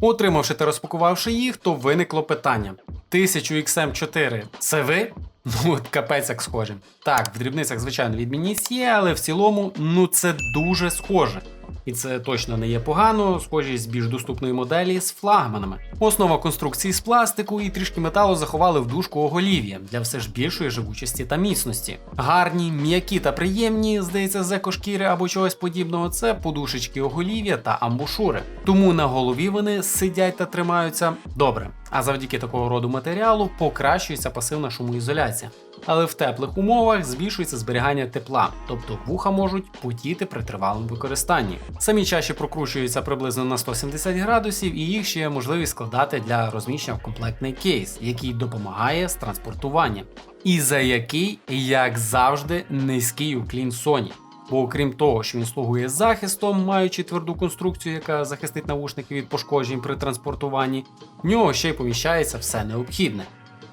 Отримавши та розпакувавши їх, то виникло питання: 1000 XM4 це ви? Ну, капець як схоже. Так, в дрібницях, звичайно, відмінність є, але в цілому, ну це дуже схоже. І це точно не є погано, схожість з більш доступної моделі з флагманами. Основа конструкції з пластику і трішки металу заховали в дужку оголів'я для все ж більшої живучості та міцності. Гарні, м'які та приємні, здається, з екошкіри або чогось подібного, це подушечки оголів'я та амбушури. Тому на голові вони сидять та тримаються добре. А завдяки такого роду матеріалу покращується пасивна шумоізоляція. Але в теплих умовах збільшується зберігання тепла, тобто вуха можуть потіти при тривалому використанні. Самі чаші прокручуються приблизно на 170 градусів, і їх ще є можливість складати для розміщення в комплектний кейс, який допомагає з транспортуванням. І за який, як завжди, низький уклін Sony. Бо окрім того, що він слугує захистом, маючи тверду конструкцію, яка захистить навушники від пошкоджень при транспортуванні, в нього ще й поміщається все необхідне.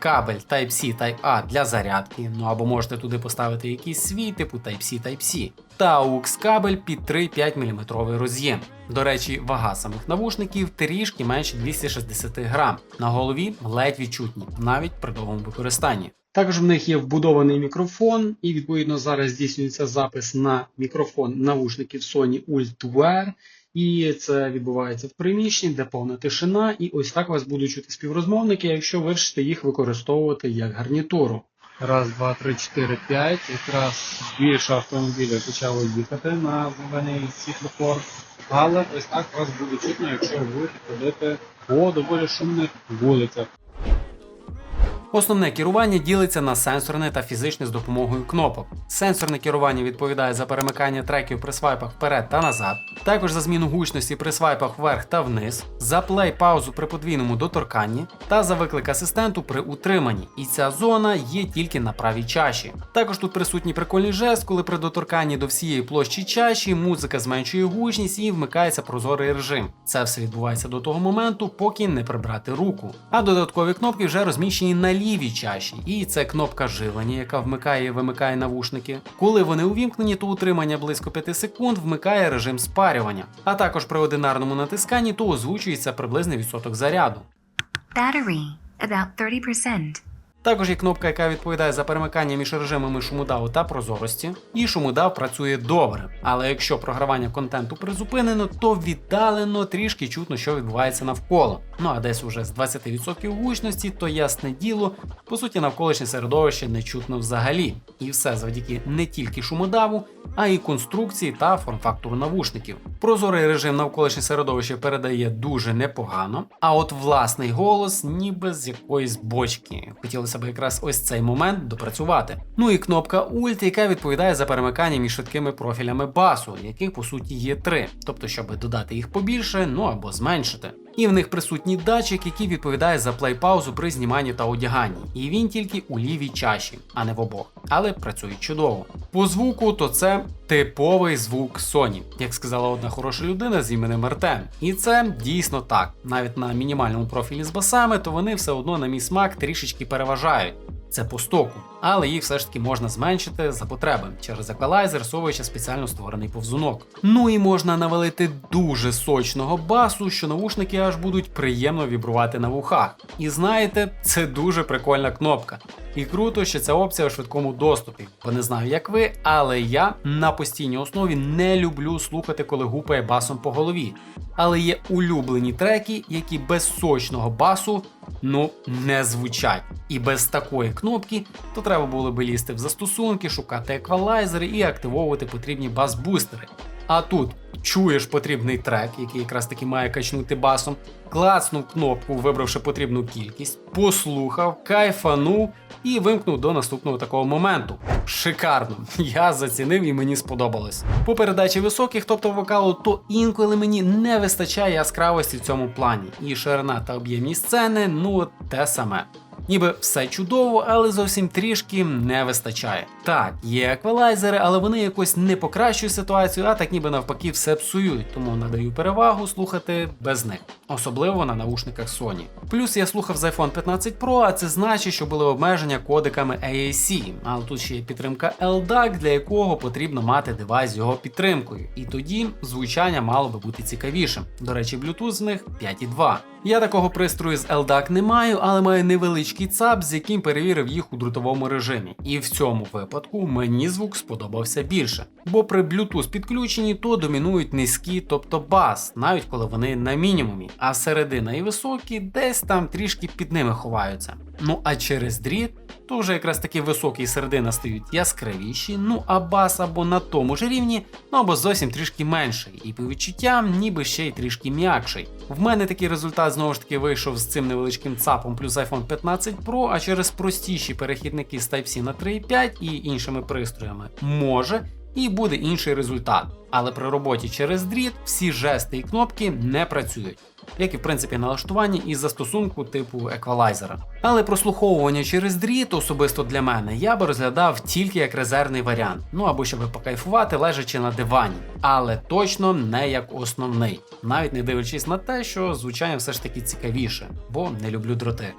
Кабель Type-C Type-A для зарядки, ну або можете туди поставити якийсь свій типу Type-C Type-C. Та AUX кабель під 3,5 мм роз'єм. До речі, вага самих навушників трішки менше 260 грам. На голові ледь відчутні, навіть при довгому використанні. Також в них є вбудований мікрофон, і відповідно зараз здійснюється запис на мікрофон навушників Sony Ultware. І це відбувається в приміщенні, де повна тишина, і ось так вас будуть чути співрозмовники, якщо вирішите їх використовувати як гарнітуру. Раз, два, три, чотири, п'ять. Якраз більше автомобілів почало їхати на зелений світлофор. Але ось так вас буде чутно, якщо ви ходити по доволі шумних вулицях. Основне керування ділиться на сенсорне та фізичне з допомогою кнопок. Сенсорне керування відповідає за перемикання треків при свайпах вперед та назад, також за зміну гучності при свайпах вверх та вниз, за плей-паузу при подвійному доторканні та за виклик асистенту при утриманні. І ця зона є тільки на правій чаші. Також тут присутній прикольний жест, коли при доторканні до всієї площі чаші музика зменшує гучність і вмикається прозорий режим. Це все відбувається до того моменту, поки не прибрати руку. А додаткові кнопки вже розміщені на лівій чаші, і це кнопка живлення, яка вмикає і вимикає навушники. Коли вони увімкнені, то утримання близько 5 секунд вмикає режим спарювання. А також при одинарному натисканні то озвучується приблизний відсоток заряду. Battery, about 30%. Також є кнопка, яка відповідає за перемикання між режимами шумодаву та прозорості, і шумодав працює добре. Але якщо програвання контенту призупинено, то віддалено трішки чутно, що відбувається навколо. Ну а десь уже з 20% гучності, то ясне діло, по суті, навколишнє середовище не чутно взагалі. І все завдяки не тільки шумодаву, а й конструкції та форм-фактору навушників. Прозорий режим навколишнє середовище передає дуже непогано, а от власний голос ніби з якоїсь бочки. Хотілося б якраз ось цей момент допрацювати. Ну і кнопка Ult, яка відповідає за перемикання між швидкими профілями басу, яких по суті є три, тобто щоб додати їх побільше, ну або зменшити. І в них присутній датчик, який відповідає за плей-паузу при зніманні та одяганні. І він тільки у лівій чаші, а не в обох. Але працює чудово. По звуку, то це типовий звук Sony, як сказала одна хороша людина з іменем Артем. І це дійсно так. Навіть на мінімальному профілі з басами, то вони все одно на мій смак трішечки переважають. Це по стоку, але їх все ж таки можна зменшити за потреби через еквалайзер, совуючи спеціально створений повзунок. Ну і можна навалити дуже сочного басу, що навушники аж будуть приємно вібрувати на вухах. І знаєте, це дуже прикольна кнопка. І круто, що ця опція у швидкому доступі. Бо не знаю, як ви, але я на постійній основі не люблю слухати, коли гупає басом по голові. Але є улюблені треки, які без сочного басу ну не звучать. І без такої кнопки то треба було би лізти в застосунки, шукати еквалайзери і активовувати потрібні бас-бустери. А тут чуєш потрібний трек, який якраз таки має качнути басом, клацнув кнопку, вибравши потрібну кількість, послухав, кайфанув і вимкнув до наступного такого моменту. Шикарно! Я зацінив і мені сподобалось. По передачі високих, тобто вокалу, то інколи мені не вистачає яскравості в цьому плані. І ширина та об'ємність сцени, ну те саме. Ніби все чудово, але зовсім трішки не вистачає. Так, є еквалайзери, але вони якось не покращують ситуацію, а так ніби навпаки все псують, тому надаю перевагу слухати без них, особливо на наушниках Sony. Плюс я слухав з iPhone 15 Pro, а це значить, що були обмеження кодиками AAC, але тут ще є підтримка LDAC, для якого потрібно мати девайс з його підтримкою. І тоді звучання мало би бути цікавішим. До речі, Bluetooth з них 5.2. Я такого пристрою з LDAC не маю, але маю невеличкий ЦАП, з яким перевірив їх у дротовому режимі. І в цьому випадку мені звук сподобався більше. Бо при Bluetooth підключенні то домінують низькі, тобто бас, навіть коли вони на мінімумі, а середина і високі десь там трішки під ними ховаються. Ну а через дріт то вже якраз таки високі середина стають яскравіші, ну а бас або на тому ж рівні, ну або зовсім трішки менший, і по відчуттям ніби ще й трішки м'якший. В мене такий результат знову ж таки вийшов з цим невеличким ЦАПом плюс iPhone 15 Pro, а через простіші перехідники з Type-C на 3.5 і іншими пристроями може. І буде інший результат. Але при роботі через дріт всі жести і кнопки не працюють, як і в принципі налаштуванні із застосунку типу еквалайзера. Але прослуховування через дріт, особисто для мене, я би розглядав тільки як резервний варіант, ну або щоб покайфувати, лежачи на дивані, але точно не як основний, навіть не дивлячись на те, що звучання все ж таки цікавіше, бо не люблю дроти.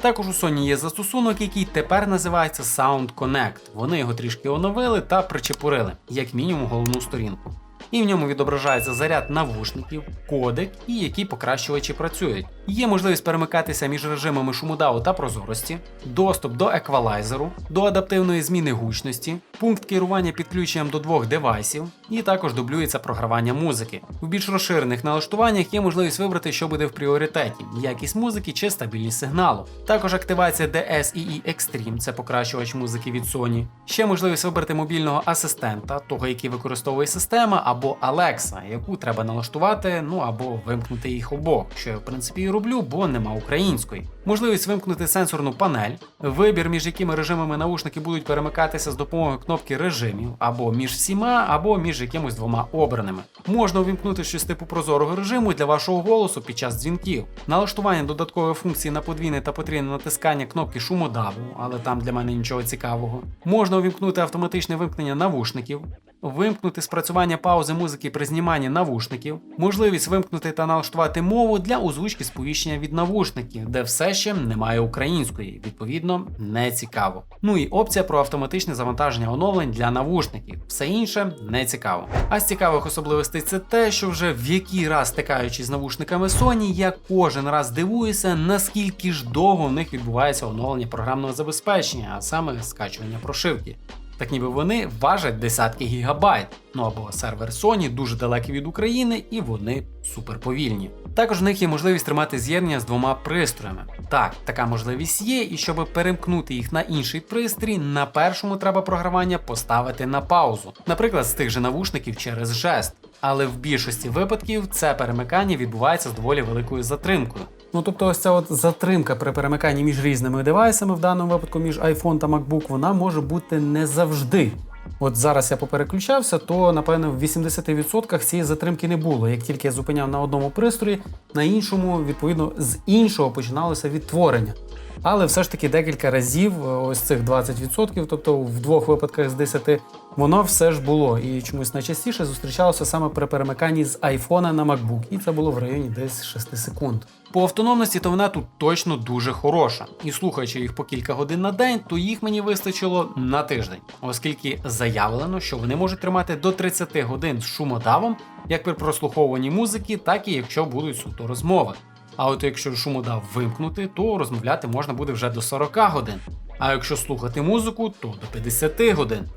Також у Sony є застосунок, який тепер називається Sound Connect. Вони його трішки оновили та причепурили, як мінімум головну сторінку. І в ньому відображається заряд навушників, кодек і які покращувачі працюють. Є можливість перемикатися між режимами шумодаву та прозорості, доступ до еквалайзеру, до адаптивної зміни гучності, пункт керування підключенням до двох девайсів, і також дублюється програвання музики. У більш розширених налаштуваннях є можливість вибрати, що буде в пріоритеті: якість музики чи стабільність сигналу. Також активація DSEE Extreme, це покращувач музики від Sony. Ще можливість вибрати мобільного асистента, того, який використовує система, або Alexa, яку треба налаштувати, ну або вимкнути їх обох, що я в принципі і роблю, бо нема української. Можливість вимкнути сенсорну панель, вибір, між якими режимами наушники будуть перемикатися з допомогою кнопки режимів, або між всіма, або між якимось двома обраними. Можна увімкнути щось типу прозорого режиму для вашого голосу під час дзвінків, налаштування додаткової функції на подвійне та потрійне натискання кнопки шумодаву, але там для мене нічого цікавого. Можна увімкнути автоматичне вимкнення навушників. Вимкнути спрацювання паузи музики при зніманні навушників, можливість вимкнути та налаштувати мову для озвучки сповіщення від навушників, де все ще немає української, відповідно, не цікаво. Ну і опція про автоматичне завантаження оновлень для навушників. Все інше не цікаво. А з цікавих особливостей це те, що вже в який раз стикаючись з навушниками Sony, я кожен раз дивуюся, наскільки ж довго в них відбувається оновлення програмного забезпечення, а саме скачування прошивки. Так ніби вони важать десятки гігабайт. Ну або сервер Sony дуже далекий від України і вони суперповільні. Також в них є можливість тримати з'єднання з двома пристроями. Так, така можливість є, і щоб перемкнути їх на інший пристрій, на першому треба програвання поставити на паузу, наприклад, з тих же навушників через жест. Але в більшості випадків це перемикання відбувається з доволі великою затримкою. Ну тобто, ось ця от затримка при перемиканні між різними девайсами, в даному випадку між iPhone та MacBook, вона може бути не завжди. От зараз я попереключався, то напевно в 80% цієї затримки не було. Як тільки я зупиняв на одному пристрої, на іншому, відповідно, з іншого починалося відтворення. Але все ж таки декілька разів, е, ось цих 20%, тобто в двох випадках з 10, воно все ж було. І чомусь найчастіше зустрічалося саме при перемиканні з iPhone на MacBook, і це було в районі десь 6 секунд. По автономності то вона тут точно дуже хороша. І слухаючи їх по кілька годин на день, то їх мені вистачило на тиждень, оскільки заявлено, що вони можуть тримати до 30 годин з шумодавом, як при прослуховуванні музики, так і якщо будуть суто розмови. А от якщо шумодав вимкнути, то розмовляти можна буде вже до 40 годин. А якщо слухати музику, то до 50 годин.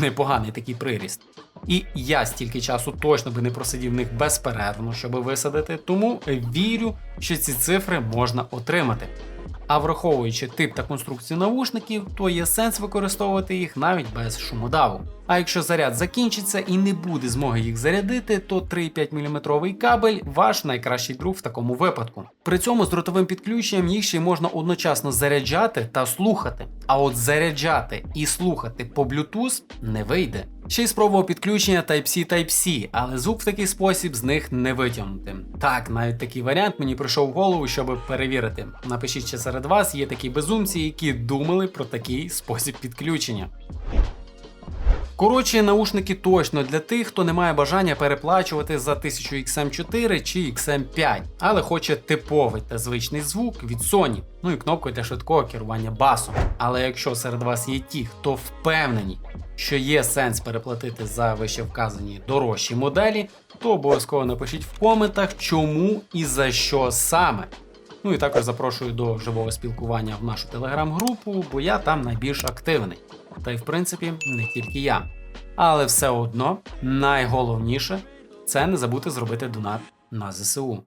Непоганий такий приріст. І я стільки часу точно би не просидів в них безперервно, щоб висадити, тому вірю, що ці цифри можна отримати. А враховуючи тип та конструкцію навушників, то є сенс використовувати їх навіть без шумодаву. А якщо заряд закінчиться і не буде змоги їх зарядити, то 3,5 мм кабель ваш найкращий друг в такому випадку. При цьому з дротовим підключенням їх ще можна одночасно заряджати та слухати. А от заряджати і слухати по Bluetooth не вийде. Ще й спробував підключення Type-C Type-C, але звук в такий спосіб з них не витягнути. Так, навіть такий варіант мені прийшов в голову, щоб перевірити. Напишіть, чи серед вас є такі безумці, які думали про такий спосіб підключення. Коротше, наушники точно для тих, хто не має бажання переплачувати за 1000 XM4 чи XM5, але хоче типовий та звичний звук від Sony, ну і кнопку для швидкого керування басом. Але якщо серед вас є ті, хто впевнені, що є сенс переплатити за вище вказані дорожчі моделі, то обов'язково напишіть в коментах, чому і за що саме. Ну і також запрошую до живого спілкування в нашу телеграм-групу, бо я там найбільш активний. Та й в принципі не тільки я. Але все одно найголовніше це не забути зробити донат на ЗСУ.